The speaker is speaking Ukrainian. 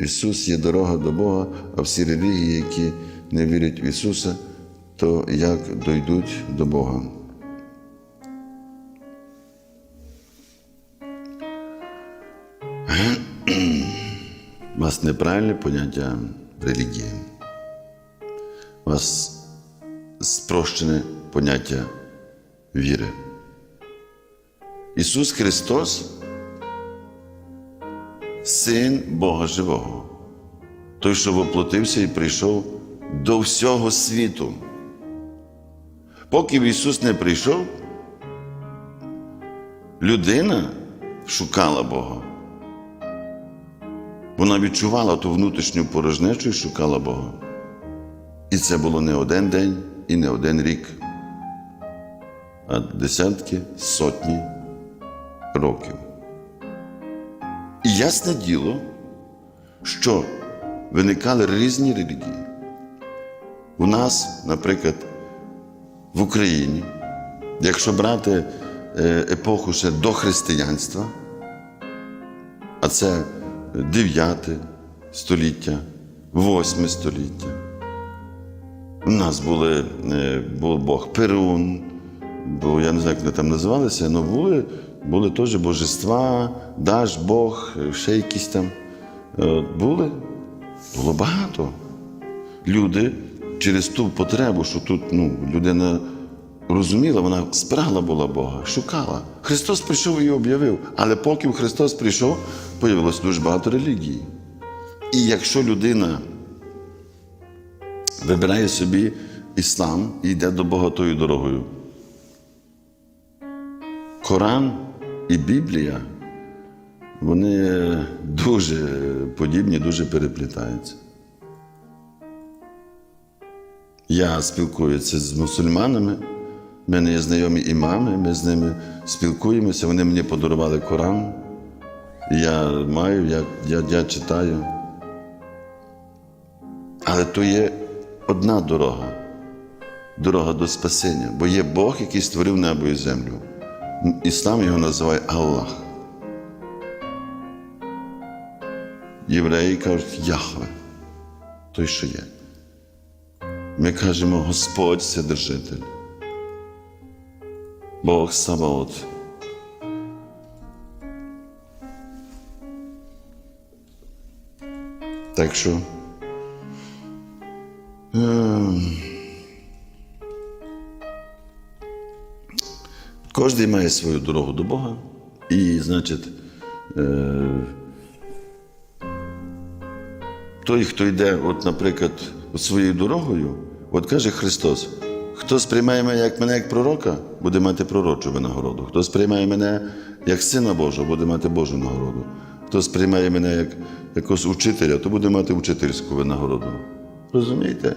Ісус є дорога до Бога, а всі релігії, які не вірять в Ісуса, то як дойдуть до Бога. У вас неправильне поняття релігії. У вас спрощене поняття віри. Ісус Христос Син Бога Живого, той, що воплотився і прийшов до всього світу. Поки Ісус не прийшов, людина шукала Бога. Вона відчувала ту внутрішню порожнечу і шукала Бога. І це було не один день і не один рік, а десятки, сотні років. І ясне діло, що виникали різні релігії. У нас, наприклад, в Україні, якщо брати е, епоху ще до християнства, а це 9 століття, 8 століття. У нас були, е, був Бог Перун, бо я не знаю, як вони там називалися, але були, були теж божества, Даш Бог, ще якісь там. Е, Були, було багато. Люди через ту потребу, що тут ну, людина розуміла, вона спрагла була Бога, шукала. Христос прийшов і об'явив. Але поки Христос прийшов, появилось дуже багато релігій. І якщо людина вибирає собі іслам і йде до Бога тою дорогою, Коран і Біблія, вони дуже подібні, дуже переплітаються. Я спілкуюся з мусульманами, в мене є знайомі імами, ми з ними спілкуємося, вони мені подарували Коран. Я маю, я, я, я читаю. Але то є одна дорога дорога до спасіння, бо є Бог, який створив небо і землю. Іслам його називає Аллах. Євреї кажуть Яхве, той, що є. Ми кажемо Господь Вседержитель. Бог Саваот. Так що. Кожен має свою дорогу до Бога. І, значить, е, той, хто йде, от, наприклад, своєю дорогою, от каже Христос: хто сприймає мене як мене як пророка, буде мати пророчу винагороду. Хто сприймає мене як сина Божого, буде мати Божу нагороду. Хто сприймає мене як якогось учителя, то буде мати учительську винагороду. Розумієте?